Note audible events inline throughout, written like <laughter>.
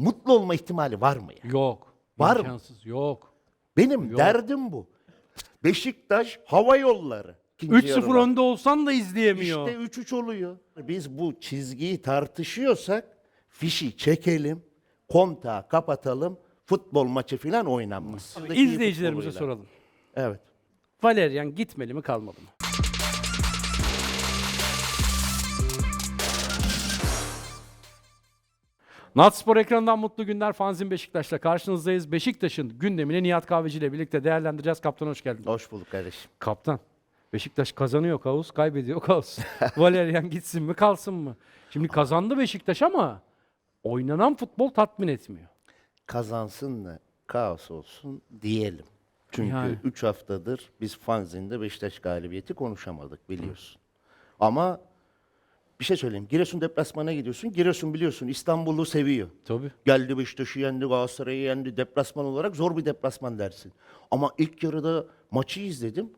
mutlu olma ihtimali var mı ya? Yok. Var mı? İmkansız. Yok. Benim Yok. derdim bu. Beşiktaş hava yolları. İkinci 3-0 yarıda. önde olsan da izleyemiyor. İşte 3-3 oluyor. Biz bu çizgiyi tartışıyorsak fişi çekelim, kontağı kapatalım, futbol maçı falan oynanmaz. İzleyicilerimize Futboluyla. soralım. Evet. Valerian gitmeli mi kalmalı mı? Natspor ekranından mutlu günler. Fanzin Beşiktaş'la karşınızdayız. Beşiktaş'ın gündemini Nihat Kahveci ile birlikte değerlendireceğiz. Kaptan hoş geldin. Hoş bulduk kardeşim. Kaptan. Beşiktaş kazanıyor kaos, kaybediyor kaos. <laughs> Valerian gitsin mi kalsın mı? Şimdi kazandı Beşiktaş ama oynanan futbol tatmin etmiyor. Kazansın da kaos olsun diyelim. Çünkü Yani. 3 haftadır biz fanzinde Beşiktaş galibiyeti konuşamadık biliyorsun. Ama bir şey söyleyeyim. Giresun deplasmana gidiyorsun. Giresun biliyorsun İstanbul'u seviyor. Tabii. Geldi Beşiktaş'ı yendi, Galatasaray'ı yendi. Deplasman olarak zor bir deplasman dersin. Ama ilk yarıda maçı izledim.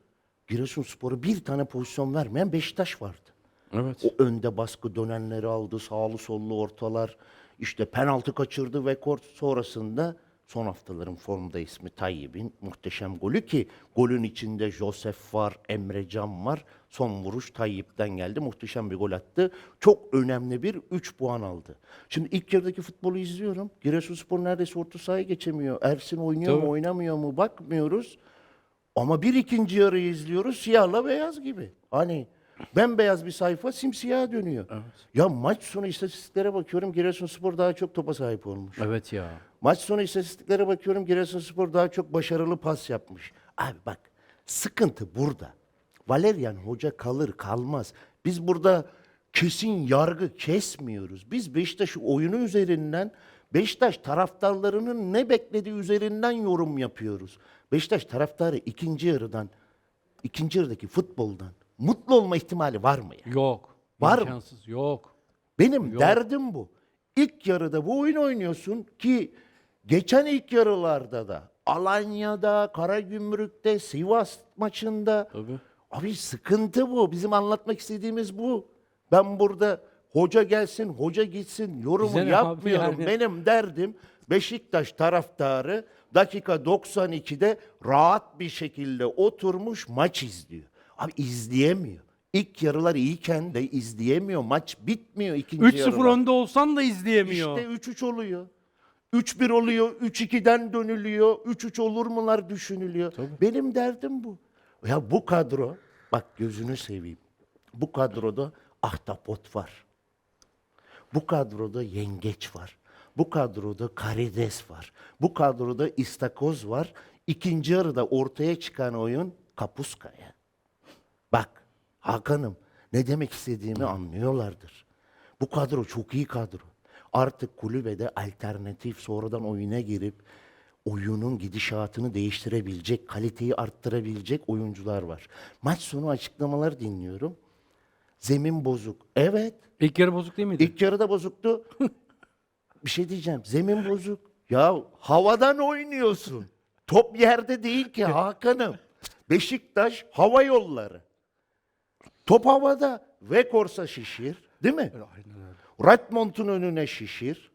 Giresunspor'a bir tane pozisyon vermeyen Beşiktaş vardı. Evet. O önde baskı dönenleri aldı, sağlı sollu ortalar. İşte penaltı kaçırdı ve kort sonrasında son haftaların formda ismi Tayyip'in muhteşem golü ki golün içinde Josef var, Emre Can var. Son vuruş Tayyip'ten geldi. Muhteşem bir gol attı. Çok önemli bir 3 puan aldı. Şimdi ilk yarıdaki futbolu izliyorum. Giresunspor neredeyse orta sahaya geçemiyor. Ersin oynuyor Tabii. mu, oynamıyor mu bakmıyoruz. Ama bir ikinci yarıyı izliyoruz siyahla beyaz gibi. Hani bembeyaz bir sayfa simsiyah dönüyor. Ya maç sonu istatistiklere bakıyorum Giresunspor daha çok topa sahip olmuş. Evet ya. Maç sonu istatistiklere bakıyorum Giresunspor daha çok başarılı pas yapmış. Abi bak sıkıntı burada. Valerian hoca kalır kalmaz. Biz burada kesin yargı kesmiyoruz. Biz Beşiktaş'ı oyunu üzerinden Beşiktaş taraftarlarının ne beklediği üzerinden yorum yapıyoruz. Beşiktaş taraftarı ikinci yarıdan, ikinci yarıdaki futboldan mutlu olma ihtimali var mı ya? Yok. Var mı? İmkansız. Yok. Benim Yok. derdim bu. İlk yarıda bu oyun oynuyorsun ki geçen ilk yarılarda da Alanya'da, Karagümrük'te, Sivas maçında Tabii. abi sıkıntı bu. Bizim anlatmak istediğimiz bu. Ben burada hoca gelsin, hoca gitsin yorumu Bize ne abi yapmıyorum. yani? Benim derdim Beşiktaş taraftarı dakika 92'de rahat bir şekilde oturmuş maç izliyor. Abi izleyemiyor. İlk yarılar iyiyken de izleyemiyor. Maç bitmiyor ikinci 3-0 yarılar. önde olsan da izleyemiyor. İşte 3-3 oluyor. 3-1 oluyor, 3-2'den dönülüyor, 3-3 olur mular düşünülüyor. Benim derdim bu. Ya bu kadro, bak gözünü seveyim. Bu kadroda ahtapot var. Bu kadroda yengeç var. Bu kadroda karides var. Bu kadroda istakoz var. İkinci yarıda ortaya çıkan oyun kapuskaya. Bak Hakan'ım ne demek istediğimi anlıyorlardır. Bu kadro çok iyi kadro. Artık kulübede alternatif sonradan oyuna girip oyunun gidişatını değiştirebilecek, kaliteyi arttırabilecek oyuncular var. Maç sonu açıklamalar dinliyorum. Zemin bozuk. Evet. İlk yarı bozuk değil miydi? İlk yarıda bozuktu. <laughs> bir şey diyeceğim. Zemin bozuk. Ya havadan oynuyorsun. Top yerde değil ki Hakan'ım. Beşiktaş hava yolları. Top havada. Vekors'a şişir. Değil mi? Redmond'un önüne şişir.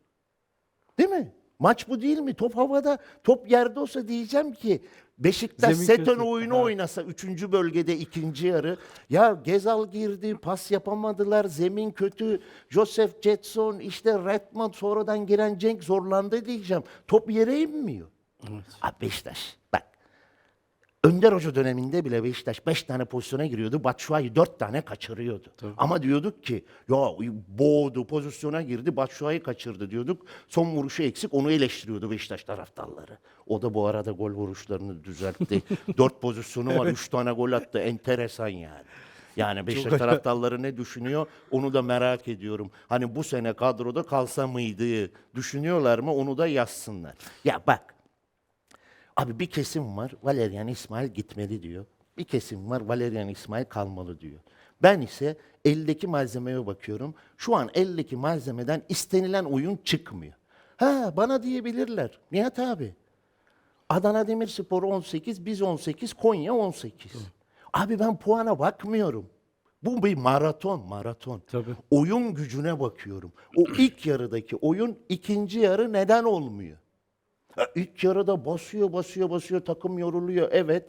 Değil mi? Maç bu değil mi? Top havada, top yerde olsa diyeceğim ki Beşiktaş Zemin Seton kötü. oyunu Ha. oynasa 3. bölgede ikinci yarı. Ya Gezal girdi, pas yapamadılar, zemin kötü. Joseph Jetson, işte Redmond sonradan giren Cenk zorlandı diyeceğim. Top yere inmiyor. Abi Beşiktaş bak. Önder Hoca döneminde bile Beşiktaş 5 tane pozisyona giriyordu. Batshuayi 4 tane kaçırıyordu. Ama diyorduk ki ya boğdu pozisyona girdi Batshuayi kaçırdı diyorduk. Son vuruşu eksik onu eleştiriyordu Beşiktaş taraftarları. O da bu arada gol vuruşlarını düzeltti. <laughs> 4 pozisyonu var 3 tane gol attı enteresan yani. Yani Beşiktaş taraftarları ne düşünüyor onu da merak ediyorum. Hani bu sene kadroda kalsa mıydı düşünüyorlar mı onu da yazsınlar. Ya bak Abi bir kesim var Valerian İsmail gitmeli diyor. Bir kesim var Valerian İsmail kalmalı diyor. Ben ise eldeki malzemeye bakıyorum. Şu an eldeki malzemeden istenilen oyun çıkmıyor. Ha bana diyebilirler. Nihat abi. Adana Demirspor 18, biz 18, Konya 18. Abi ben puana bakmıyorum. Bu bir maraton, maraton. Tabii. Oyun gücüne bakıyorum. O ilk yarıdaki oyun ikinci yarı neden olmuyor? Ha, İlk yarıda basıyor, basıyor, basıyor, takım yoruluyor. Evet.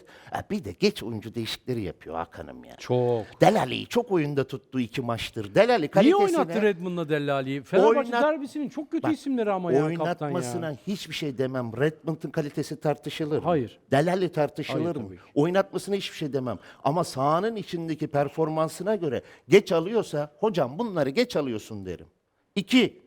Bir de geç oyuncu değişikleri yapıyor Hakan'ım ya. Çok. Delali'yi çok oyunda tuttu iki maçtır. Delali Niye kalitesine... oynattı Redmond'la Dellali'yi? Fenerbahçe Oynat- derbisinin çok kötü isimleri ama ya kaptan Oynatmasına ya. hiçbir şey demem. Redmond'un kalitesi tartışılır mı? Hayır. Delali tartışılır Hayır, mı? tabii ki. Oynatmasına hiçbir şey demem. Ama sahanın içindeki performansına göre geç alıyorsa hocam bunları geç alıyorsun derim. İki,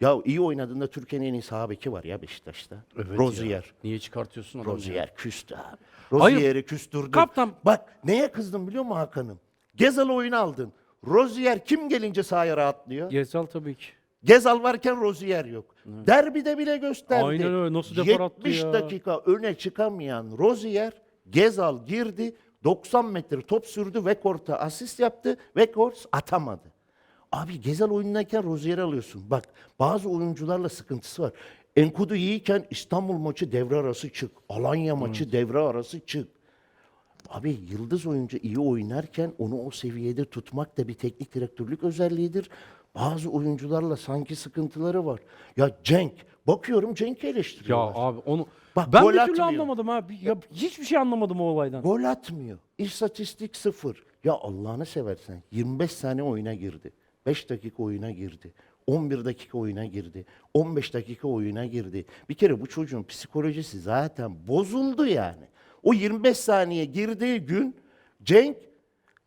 ya iyi oynadığında Türkiye'nin en iyi saha beki var ya Beşiktaş'ta. Evet Rozier. ya. Niye çıkartıyorsun adamı? ya? Rozier küstü abi. Rozier'i küstürdün. Kaptan- Bak neye kızdım biliyor musun Hakan'ım? Gezal oyunu aldın. Rozier kim gelince sahaya rahatlıyor? Gezal tabii ki. Gezal varken Rozier yok. Derbide bile gösterdi. Aynen öyle, nasıl depar attı 70 ya. dakika öne çıkamayan Rozier, Gezal girdi, 90 metre top sürdü, Weghorst'a asist yaptı, Weghorst atamadı. Abi Gezal oyundayken Rozier'i alıyorsun. Bak bazı oyuncularla sıkıntısı var. Enkudu iyiyken İstanbul maçı devre arası çık. Alanya maçı devre arası çık. Abi yıldız oyuncu iyi oynarken onu o seviyede tutmak da bir teknik direktörlük özelliğidir. Bazı oyuncularla sanki sıkıntıları var. Ya Cenk, bakıyorum Cenk'i Ya eleştiriyorlar. abi onu Bak, ben bir türlü atmıyor. anlamadım ha. Bir- Ya hiçbir şey anlamadım o olaydan. Gol atmıyor. İstatistik sıfır. Ya Allah'ını seversen 25 saniye oyuna girdi. 5 dakika oyuna girdi. 11 dakika oyuna girdi. 15 dakika oyuna girdi. Bir kere bu çocuğun psikolojisi zaten bozuldu yani. O 25 saniye girdiği gün Cenk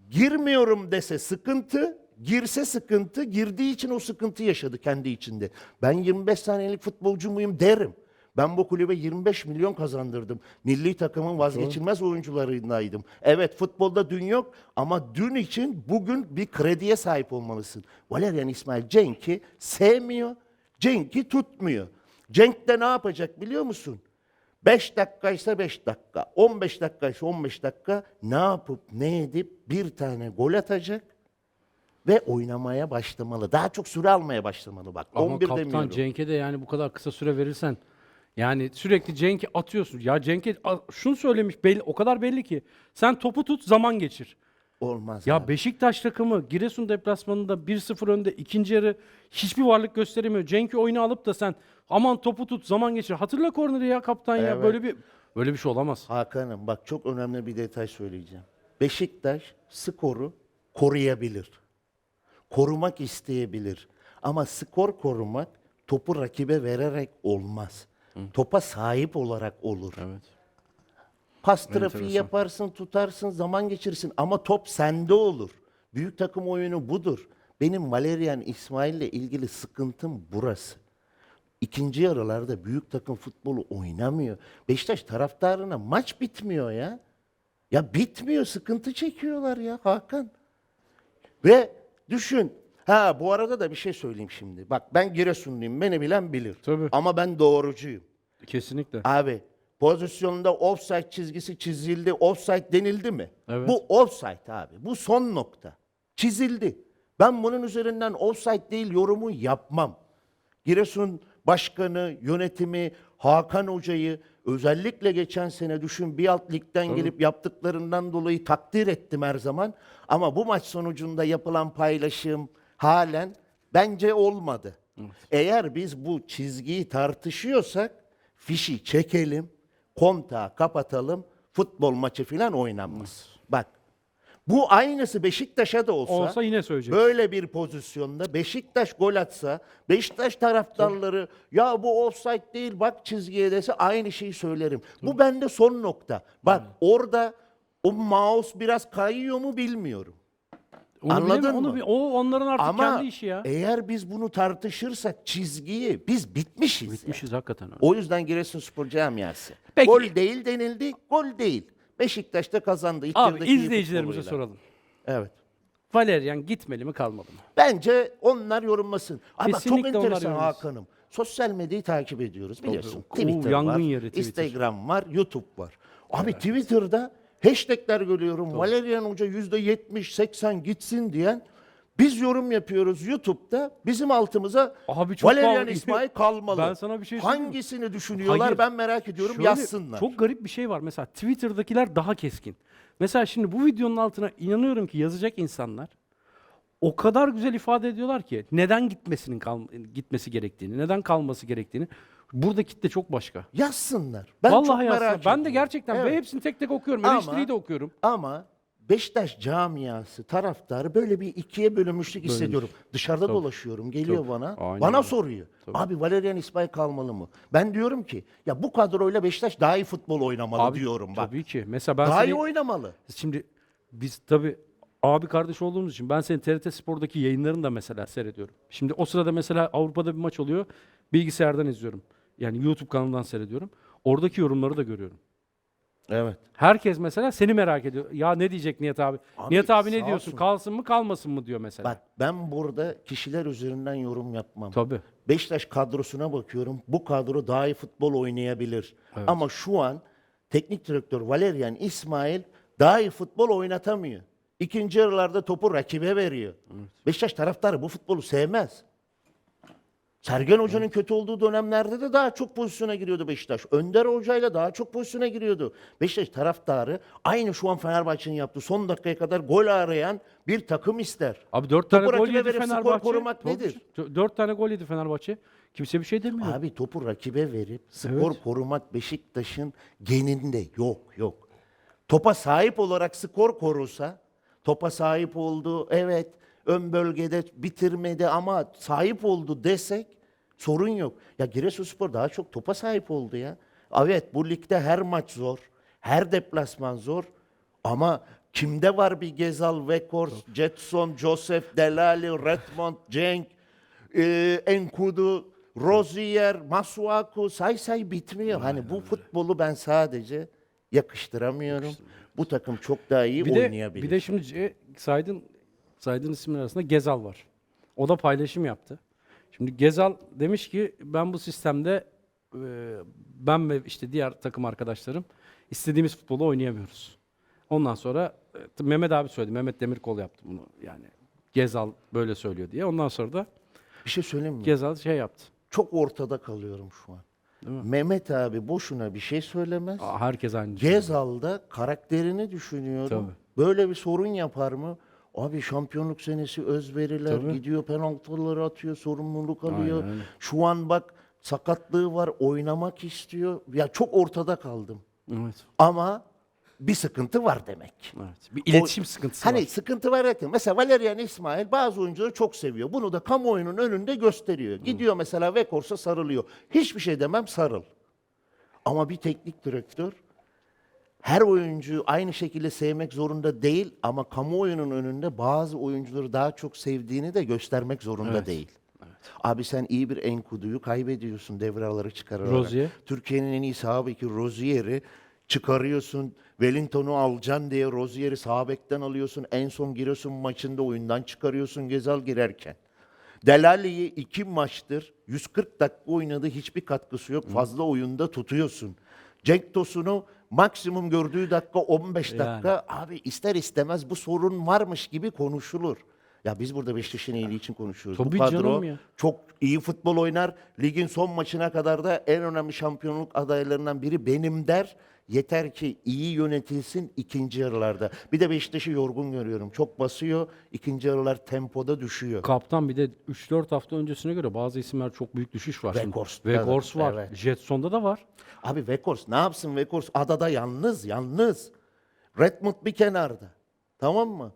girmiyorum dese sıkıntı, girse sıkıntı, girdiği için o sıkıntı yaşadı kendi içinde. Ben 25 saniyelik futbolcu muyum derim. Ben bu kulübe 25 milyon kazandırdım. Milli takımın vazgeçilmez oyuncularındaydım. Evet futbolda dün yok ama dün için bugün bir krediye sahip olmalısın. Valerian İsmail Cenk'i sevmiyor, Cenk'i tutmuyor. Cenk de ne yapacak biliyor musun? 5 dakikaysa 5 dakika, 15 dakikaysa 15 dakika ne yapıp ne edip bir tane gol atacak ve oynamaya başlamalı. Daha çok süre almaya başlamalı bak. Ama 11 kaptan demiyorum. Cenk'e de yani bu kadar kısa süre verirsen yani sürekli Cenk'i atıyorsun. Ya Cenk'e a- şunu söylemiş belli o kadar belli ki sen topu tut zaman geçir. Olmaz. Ya abi. Beşiktaş takımı Giresun deplasmanında 1-0 önde ikinci yarı hiçbir varlık gösteremiyor. Cenk'i oyuna alıp da sen aman topu tut zaman geçir. Hatırla korneri ya kaptan ya Evet. böyle bir böyle bir şey olamaz. Hakan'ım bak çok önemli bir detay söyleyeceğim. Beşiktaş skoru koruyabilir. Korumak isteyebilir. Ama skor korumak topu rakibe vererek olmaz. Topa sahip olarak olur. Evet. Pas trafiği Enteresan. yaparsın, tutarsın, zaman geçirirsin ama top sende olur. Büyük takım oyunu budur. Benim Valerian İsmail'le ilgili sıkıntım burası. İkinci yarılarda büyük takım futbolu oynamıyor. Beşiktaş taraftarına maç bitmiyor ya. Ya bitmiyor, sıkıntı çekiyorlar ya Hakan. Ve düşün, ha bu arada da bir şey söyleyeyim şimdi. Bak ben Giresunluyum, beni bilen bilir. Tabii. Ama ben doğrucuyum. Kesinlikle. Abi pozisyonda offside çizgisi çizildi, offside denildi mi? Evet. Bu offside abi. Bu son nokta. Çizildi. Ben bunun üzerinden offside değil yorumu yapmam. Giresun Başkanı, yönetimi, Hakan Hoca'yı özellikle geçen sene düşün bir alt ligden gelip yaptıklarından dolayı takdir ettim her zaman. Ama bu maç sonucunda yapılan paylaşım halen bence olmadı. Eğer biz bu çizgiyi tartışıyorsak fişi çekelim, kontağı kapatalım, futbol maçı falan oynanmaz. Bak bu aynısı Beşiktaş'a da olsa, Olsa yine söyleyecek. böyle bir pozisyonda Beşiktaş gol atsa, Beşiktaş taraftarları ya bu offside değil bak çizgiye dese aynı şeyi söylerim. Bu bende son nokta. Bak orada o mouse biraz kayıyor mu bilmiyorum. Onu Anladın bilemem, onu mı? bi- o onların artık Ama kendi işi ya. eğer biz bunu tartışırsak çizgiyi biz bitmişiz. Bitmişiz hakikaten öyle. O yüzden Giresunspor camiası. Peki. Gol değil denildi, gol değil. Beşiktaş da kazandı. Abi iyi izleyicilerimize futboluyla. soralım. Evet. Valerian gitmeli mi kalmadı mı? Bence onlar yorumlasın. Ama çok onlar enteresan yorumlasın. Hakan'ım. Sosyal medyayı takip ediyoruz biliyorsun. Oo, Twitter yangın var, yeri Twitter. Instagram var, YouTube var. Abi Twitter'da hashtagler görüyorum. Valerian Hoca yüzde 70, 80 gitsin diyen biz yorum yapıyoruz YouTube'da. Bizim altımıza Abi çok Valerian pahalı. İsmail kalmalı. Ben sana bir şey? Hangisini düşünüyorlar Hayır. ben merak ediyorum Şöyle, yazsınlar. Çok garip bir şey var. Mesela Twitter'dakiler daha keskin. Mesela şimdi bu videonun altına inanıyorum ki yazacak insanlar o kadar güzel ifade ediyorlar ki neden gitmesinin kal- gitmesi gerektiğini, neden kalması gerektiğini. Burada kitle çok başka. Yazsınlar. Ben Vallahi çok merak Ben ediyorum. de gerçekten Evet. ve hepsini tek tek okuyorum. Ama- Eleştiriyi de okuyorum. Ama Beşiktaş camiası, taraftarı böyle bir ikiye bölünmüşlük hissediyorum. Dışarıda dolaşıyorum, geliyor Tabii. bana. Aynen bana öyle. soruyor. Abi Valerian İsmail kalmalı mı? Ben diyorum ki ya bu kadroyla Beşiktaş daha iyi futbol oynamalı Abi, diyorum bak. Tabii ki. Mesela ben daha seni iyi oynamalı. Şimdi biz tabii abi kardeş olduğumuz için ben senin TRT Spor'daki yayınlarını da mesela seyrediyorum. Şimdi o sırada mesela Avrupa'da bir maç oluyor. Bilgisayardan izliyorum. Yani YouTube kanalından seyrediyorum. Oradaki yorumları da görüyorum. Evet. Herkes mesela seni merak ediyor. Ya ne diyecek Nihat abi? Abi, Nihat abi ne sağ diyorsun? olsun. Kalsın mı kalmasın mı diyor mesela. Bak ben burada kişiler üzerinden yorum yapmam. Tabii. Beşiktaş kadrosuna bakıyorum. Bu kadro daha iyi futbol oynayabilir. Ama şu an teknik direktör Valerian İsmail daha iyi futbol oynatamıyor. İkinci yarılarda topu rakibe veriyor. Beşiktaş taraftarı bu futbolu sevmez. Sergen Hoca'nın kötü olduğu dönemlerde de daha çok pozisyona giriyordu Beşiktaş. Önder Hoca'yla daha çok pozisyona giriyordu. Beşiktaş taraftarı aynı şu an Fenerbahçe'nin yaptığı son dakikaya kadar gol arayan bir takım ister. Abi dört tane Topu gol rakibe yedi verip skor Fenerbahçe. korumak nedir? Dö- Dört tane gol yedi Fenerbahçe. Kimse bir şey demiyor. Abi topu rakibe verip skor Evet. korumak Beşiktaş'ın geninde yok yok. Topa sahip olarak skor korursa, topa sahip oldu evet ön bölgede bitirmedi ama sahip oldu desek sorun yok. Ya Giresunspor daha çok topa sahip oldu ya. Evet bu ligde her maç zor, her deplasman zor ama kimde var bir Gezal, Vekors, Jetson, Joseph, Delali, Redmond, <laughs> Cenk, e, Enkudu, Rozier, Masuaku say say bitmiyor. Hani bu futbolu ben sadece yakıştıramıyorum. Bu takım çok daha iyi bir de, oynayabilir. bir de şimdi C- saydın saydığın isimler arasında Gezal var. O da paylaşım yaptı. Şimdi Gezal demiş ki ben bu sistemde e, ben ve işte diğer takım arkadaşlarım istediğimiz futbolu oynayamıyoruz. Ondan sonra e, Mehmet abi söyledi. Mehmet Demirkol yaptı bunu. Yani Gezal böyle söylüyor diye. Ondan sonra da bir şey söyleyeyim mi? Gezal şey yaptı. Çok ortada kalıyorum şu an. Mehmet abi boşuna bir şey söylemez. Aa, herkes aynı. düşünüyor. Gezal'da karakterini düşünüyorum. Tabii. Böyle bir sorun yapar mı? Abi şampiyonluk senesi özveriler Tabii. gidiyor penaltıları atıyor sorumluluk alıyor. Aynen. Şu an bak sakatlığı var oynamak istiyor. Ya çok ortada kaldım. Evet. Ama bir sıkıntı var demek. Evet. Bir iletişim sıkıntısı Hani var. sıkıntı var derken mesela Valerian İsmail bazı oyuncuları çok seviyor. Bunu da kamuoyunun önünde gösteriyor. Gidiyor mesela Vekors'a sarılıyor. Hiçbir şey demem sarıl. Ama bir teknik direktör her oyuncuyu aynı şekilde sevmek zorunda değil ama kamuoyunun önünde bazı oyuncuları daha çok sevdiğini de göstermek zorunda Evet. değil. Abi sen iyi bir Enkudu'yu kaybediyorsun devraları çıkararak. Rozier. Türkiye'nin en iyi sağ beki Rozier'i çıkarıyorsun. Wellington'u alacaksın diye Rozier'i sağ bekten alıyorsun. En son giriyorsun maçında oyundan çıkarıyorsun Gezal girerken. Delali'yi iki maçtır 140 dakika oynadı hiçbir katkısı yok. Fazla oyunda tutuyorsun. Cenk Tosun'u maksimum gördüğü dakika 15 Yani. dakika. Abi ister istemez bu sorun varmış gibi konuşulur. Ya biz burada Beşiktaş'ın iyiliği için konuşuyoruz. Tabii bu kadro canım ya. çok iyi futbol oynar. Ligin son maçına kadar da en önemli şampiyonluk adaylarından biri benim der. Yeter ki iyi yönetilsin ikinci yarılarda. Bir de Beşiktaş'ı yorgun görüyorum. Çok basıyor. ikinci yarılar tempoda düşüyor. Kaptan bir de 3-4 hafta öncesine göre bazı isimler çok büyük düşüş var. şimdi. Weghorst'ta Weghorst var. evet. Jetson'da da var. Abi Vekors ne yapsın Vekors? Adada yalnız, yalnız. Redmond bir kenarda. Tamam mı?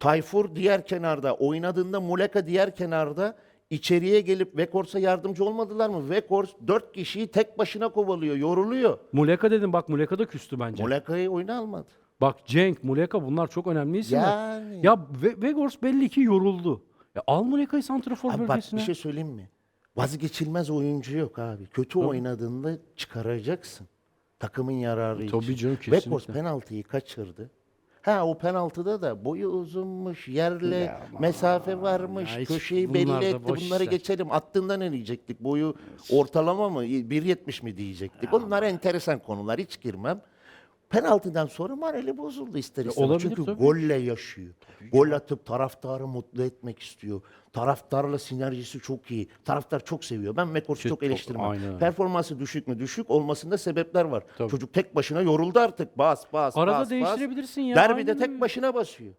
Tayfur diğer kenarda. Oynadığında Muleka diğer kenarda. İçeriye gelip Vekors'a yardımcı olmadılar mı? Vekors dört kişiyi tek başına kovalıyor, yoruluyor. Muleka dedim bak Muleka da küstü bence. Muleka'yı oyuna almadı. Bak Cenk, Muleka bunlar çok önemli isimler. Yani. Ya Ve- belli ki yoruldu. Ya al Muleka'yı santrafor Abi bak bölgesine. bir şey söyleyeyim mi? Vazgeçilmez oyuncu yok abi. Kötü oynadığında çıkaracaksın. Takımın yararı için. Tabii canım, Vekors kesinlikle. penaltıyı kaçırdı. Ha o penaltıda da boyu uzunmuş, yerle mesafe varmış, ya hiç köşeyi bunlar belli da etti. boş Bunları işler. geçelim. Attığında ne diyecektik? Boyu ortalama mı? 1.70 mi diyecektik? Onlar enteresan konular. Hiç girmem. Penaltıdan sonra morali bozuldu ister istemez. olabilir Çünkü tabii. golle yaşıyor. Gol atıp taraftarı mutlu etmek istiyor. Taraftarla sinerjisi çok iyi. Taraftar çok seviyor. Ben Mekors'u Çok- çok eleştirmem. aynen öyle. Performansı düşük mü? Düşük olmasında sebepler var. Tabii. Çocuk tek başına yoruldu artık. Bas bas Arada bas, bas. değiştirebilirsin ya, Derbide aynen tek öyle. başına basıyor.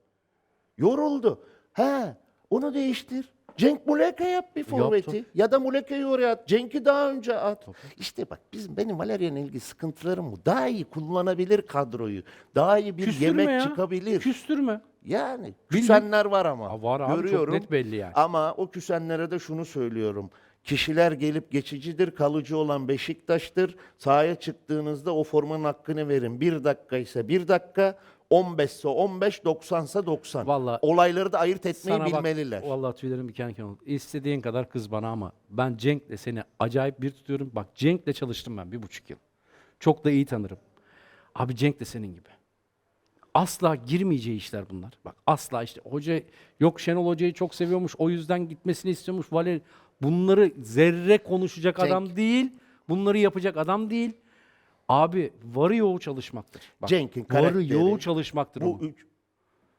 Yoruldu. He, onu değiştir. Cenk Muleka yap bir forveti. tabii. ya da Muleka'yı oraya at. Cenk'i daha önce at. İşte bak bizim benim Valerian'la ilgili sıkıntılarım bu. Daha iyi kullanabilir kadroyu. Daha iyi bir Küstürme yemek ya. çıkabilir. Küstürme. Yani küsenler var ama. Ha, var abi, çok Görüyorum. net belli yani. Ama o küsenlere de şunu söylüyorum. Kişiler gelip geçicidir, kalıcı olan Beşiktaş'tır. Sahaya çıktığınızda o formanın hakkını verin. Bir dakika ise bir dakika, 15 ise 15, 90 ise 90. Vallahi- Olayları da ayırt etmeyi Sana bak, bilmeliler. vallahi tüylerim diken diken oldu. İstediğin kadar kız bana ama ben Cenk'le seni acayip bir tutuyorum. Bak Cenk'le çalıştım ben bir buçuk yıl. Çok da iyi tanırım. Abi Cenk de senin gibi. Asla girmeyeceği işler bunlar. Bak asla işte hoca yok Şenol Hoca'yı çok seviyormuş. O yüzden gitmesini istiyormuş. Valeri bunları zerre konuşacak adam değil. Bunları yapacak adam değil. Abi varı yoğu çalışmaktır. Bak, Cenk'in varı karakteri, yoğu çalışmaktır. Bu onun. üç,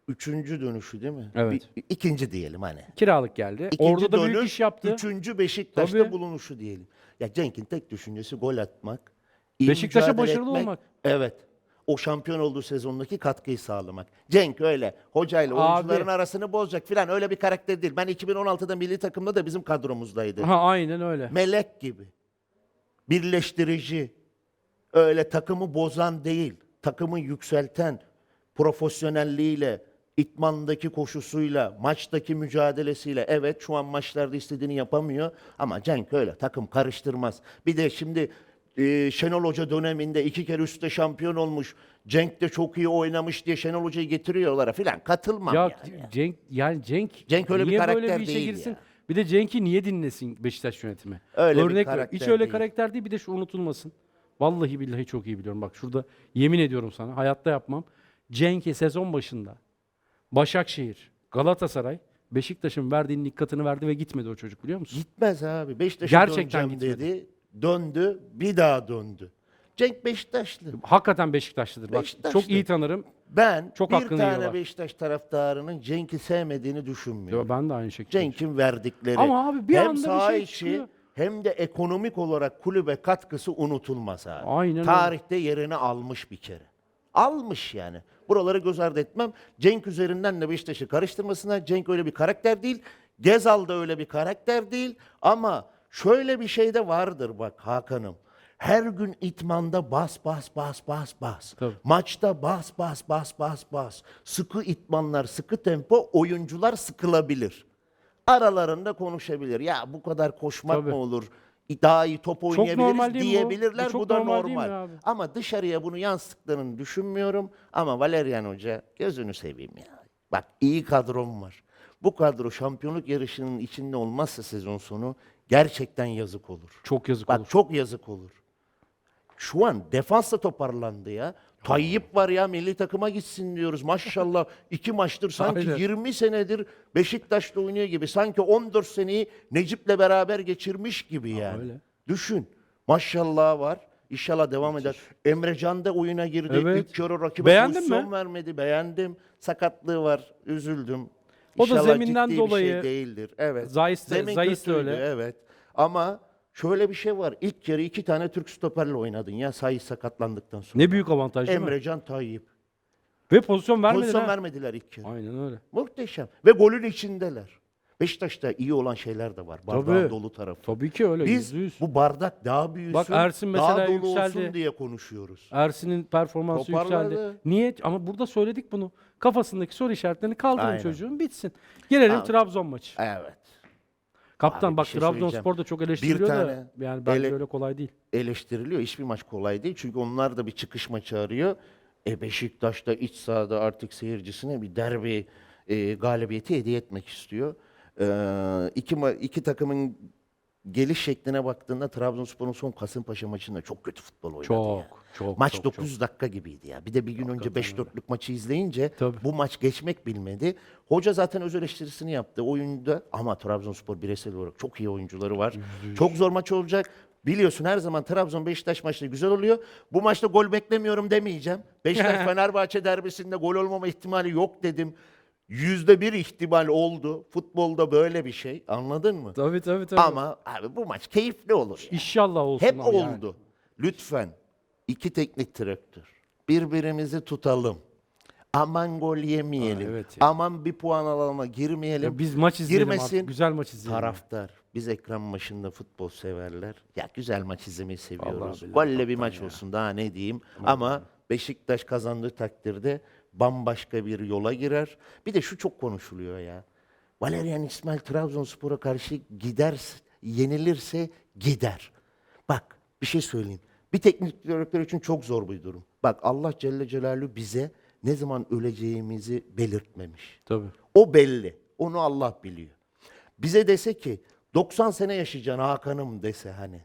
üçüncü dönüşü değil mi? Evet. Bir, ikinci diyelim hani. Kiralık geldi. İkinci Orada da büyük dönüş, iş yaptı. Üçüncü Beşiktaş'ta Tabii. bulunuşu diyelim. Ya Cenk'in tek düşüncesi gol atmak. iyi Beşiktaş'a mücadele başarılı olmak. Evet. O şampiyon olduğu sezondaki katkıyı sağlamak. Cenk öyle. Hocayla Abi. oyuncuların arasını bozacak filan öyle bir karakter değil. Ben 2016'da milli takımda da bizim kadromuzdaydı. Ha aynen öyle. Melek gibi. Birleştirici. Öyle takımı bozan değil. Takımı yükselten profesyonelliğiyle, itmandaki koşusuyla, maçtaki mücadelesiyle. Evet şu an maçlarda istediğini yapamıyor ama Cenk öyle takım karıştırmaz. Bir de şimdi e, Şenol Hoca döneminde iki kere üstte şampiyon olmuş. Cenk de çok iyi oynamış diye Şenol Hoca'yı getiriyorlar filan. Katılmam Ya yani. Cenk yani Cenk, Cenk öyle bir niye böyle karakter bir işe değil girsin? ya. Bir de Cenk'i niye dinlesin Beşiktaş yönetimi? Öyle bir Örnek ver. karakter Hiç öyle değil. karakter değil bir de şu unutulmasın. Vallahi billahi çok iyi biliyorum. Bak şurada yemin ediyorum sana hayatta yapmam. Cenk'e sezon başında Başakşehir, Galatasaray, Beşiktaş'ın verdiğinin dikkatini verdi ve gitmedi o çocuk biliyor musun? Gitmez abi. Beşiktaş'a Gerçekten döneceğim gitmedi. dedi. Döndü. Bir daha döndü. Cenk Beşiktaşlı. Hakikaten Beşiktaşlıdır. Bak Beşiktaşlı. çok iyi tanırım. Ben Çok bir hakkını tane yiyorlar. Beşiktaş taraftarının Cenk'i sevmediğini düşünmüyorum. ben de aynı şekilde. Cenk'in verdikleri Ama abi bir hem anda bir saha şey içi çıkıyor. Hem de ekonomik olarak kulübe katkısı unutulmaz abi. Aynen. Tarihte yerini almış bir kere. Almış yani. Buraları göz ardı etmem. Cenk üzerinden de Beşiktaş'ı karıştırmasına. Cenk öyle bir karakter değil. Gezal da öyle bir karakter değil. Ama şöyle bir şey de vardır bak Hakan'ım. Her gün itmanda bas bas bas bas bas. Tabii. Maçta bas bas bas bas bas. Sıkı itmanlar, sıkı tempo oyuncular sıkılabilir. Aralarında konuşabilir. Ya bu kadar koşmak Tabii. mı olur? Daha iyi top normal oynayabiliriz değil mi bu? diyebilirler. Bu Bu, çok da normal değil mi normal. abi? Ama dışarıya bunu yansıttıklarını düşünmüyorum. Ama Valerian Hoca gözünü seveyim ya. Bak iyi kadrom var. Bu kadro şampiyonluk yarışının içinde olmazsa sezon sonu gerçekten yazık olur. Çok yazık Bak olur. çok yazık olur. Şu an defans da toparlandı ya. Tayyip var ya milli takıma gitsin diyoruz. Maşallah <laughs> iki maçtır sanki Aynen. 20 senedir Beşiktaş'ta oynuyor gibi. Sanki 14 seneyi Necip'le beraber geçirmiş gibi yani. öyle. Düşün. Maşallah var. İnşallah devam eder. Emrecan da oyuna girdi. Evet. İlk yarı rakibe Beğendin pozisyon mi? vermedi. Beğendim. Sakatlığı var. Üzüldüm. O da İnşallah zeminden ciddi bir dolayı- şey değildir. Evet. Zayis de- Zemin Zayis de kötüydü, öyle. Evet. Ama şöyle bir şey var. İlk yarı iki tane Türk stoperle oynadın ya sayı sakatlandıktan sonra. Ne büyük avantaj değil mi? Emrecan Tayyip. Ve pozisyon vermedi Pozisyon ha. vermediler ilk yarı. Aynen öyle. Muhteşem. Ve golün içindeler. Beşiktaş'ta iyi olan şeyler de var. Bardağın Tabii. dolu tarafı. Tabii ki öyle. Biz yüzde yüz. bu bardak daha büyüsün, Bak Ersin daha mesela dolu yükseldi. olsun diye konuşuyoruz. Ersin'in performansı Toparladı. yükseldi. Niye? Ama burada söyledik bunu. Kafasındaki soru işaretlerini kaldırın Aynen. çocuğun bitsin. Gelelim Abi. Trabzon maçı. Evet. Kaptan Abi bir bak şey Trabzonspor da çok eleştiriliyor da tane yani bence ele- öyle kolay değil. eleştiriliyor. Hiçbir maç kolay değil. Çünkü onlar da bir çıkış maçı arıyor. E Beşiktaş da iç sahada artık seyircisine bir derbi e, galibiyeti hediye etmek istiyor. E, iki, ma- iki takımın geliş şekline baktığında Trabzonspor'un son Kasımpaşa maçında çok kötü futbol oynadı Çok, ya. Çok, Maç çok, 9 dakika gibiydi ya. Bir de bir gün önce 5-4'lük maçı izleyince Tabii. bu maç geçmek bilmedi. Hoca zaten öz eleştirisini yaptı oyunda ama Trabzonspor bireysel olarak çok iyi oyuncuları var. Çok zor maç olacak. Biliyorsun her zaman Trabzon Beşiktaş maçları güzel oluyor. Bu maçta gol beklemiyorum demeyeceğim. Beşiktaş <laughs> Fenerbahçe derbisinde gol olmama ihtimali yok dedim. Yüzde bir ihtimal oldu. Futbolda böyle bir şey. Anladın mı? Tabii tabii tabii. Ama abi bu maç keyifli olur. İnşallah olsun Hep ama yani. oldu. Lütfen iki teknik direktör birbirimizi tutalım. Aman gol yemeyelim. Aa, evet ya. Aman bir puan alalım girmeyelim. Ya biz maç izleyelim Girmesin. Güzel maç izleyelim. Taraftar. Biz ekran başında futbol severler. Ya güzel maç izlemeyi seviyoruz. Billahi Golle bir maç ya. olsun daha ne diyeyim. Ama Beşiktaş kazandığı takdirde bambaşka bir yola girer. Bir de şu çok konuşuluyor ya. Valerian İsmail Trabzonspor'a karşı gider, yenilirse gider. Bak bir şey söyleyeyim. Bir teknik direktör için çok zor bir durum. Bak Allah Celle Celaluhu bize ne zaman öleceğimizi belirtmemiş. Tabii. O belli. Onu Allah biliyor. Bize dese ki 90 sene yaşayacaksın Hakan'ım dese hani.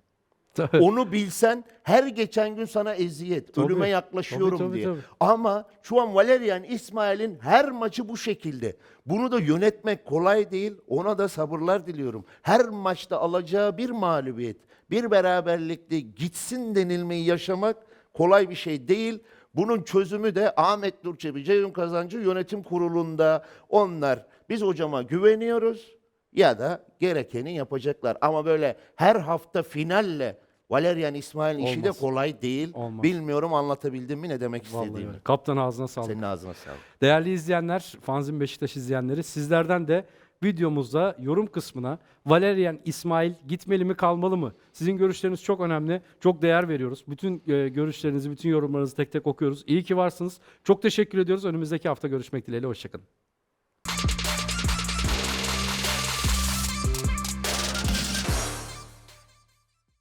Tabii. Onu bilsen her geçen gün sana eziyet. Tabii. Ölüme yaklaşıyorum Tabii, tabii, diye. tabii. Ama şu an Valerian İsmail'in her maçı bu şekilde. Bunu da yönetmek kolay değil. Ona da sabırlar diliyorum. Her maçta alacağı bir mağlubiyet, bir beraberlikte gitsin denilmeyi yaşamak kolay bir şey değil. Bunun çözümü de Ahmet Durçebi, Ceyhun Kazancı yönetim kurulunda onlar. Biz hocama güveniyoruz ya da gerekeni yapacaklar. Ama böyle her hafta finalle Valerian İsmail'in işi de Olmaz. kolay değil. Olmaz. Bilmiyorum anlatabildim mi ne demek Vallahi istediğimi. öyle. Kaptan ağzına sağlık. Senin ağzına sağlık. Değerli izleyenler, Fanzin Beşiktaş izleyenleri sizlerden de videomuzda yorum kısmına Valerian İsmail gitmeli mi kalmalı mı? Sizin görüşleriniz çok önemli. Çok değer veriyoruz. Bütün e, görüşlerinizi, bütün yorumlarınızı tek tek okuyoruz. İyi ki varsınız. Çok teşekkür ediyoruz. Önümüzdeki hafta görüşmek dileğiyle. Hoşçakalın.